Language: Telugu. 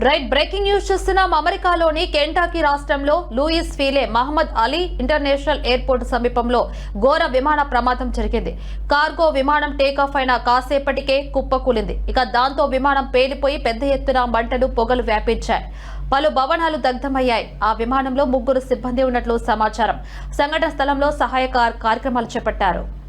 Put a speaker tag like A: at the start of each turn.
A: రైట్ బ్రేకింగ్ న్యూస్ చూస్తున్నాం. అమెరికాలోని కెంటాకీ రాష్ట్రంలో Louisville Muhammad Ali international airport సమీపంలో ఘోర విమాన ప్రమాదం జరిగింది. కార్గో విమానం టేకాఫ్ అయిన కాసేపటికే కుప్పకూలింది ఇక దాంతో విమానం పేలిపోయి పెద్ద ఎత్తున మంటలు పొగలు వ్యాపించాయి. పలు భవనాలు దగ్ధమయ్యాయి. ఆ విమానంలో ముగ్గురు సిబ్బంది ఉన్నట్లు సమాచారం. సంఘటన స్థలంలో సహాయక కార్యక్రమాలు చేపట్టారు.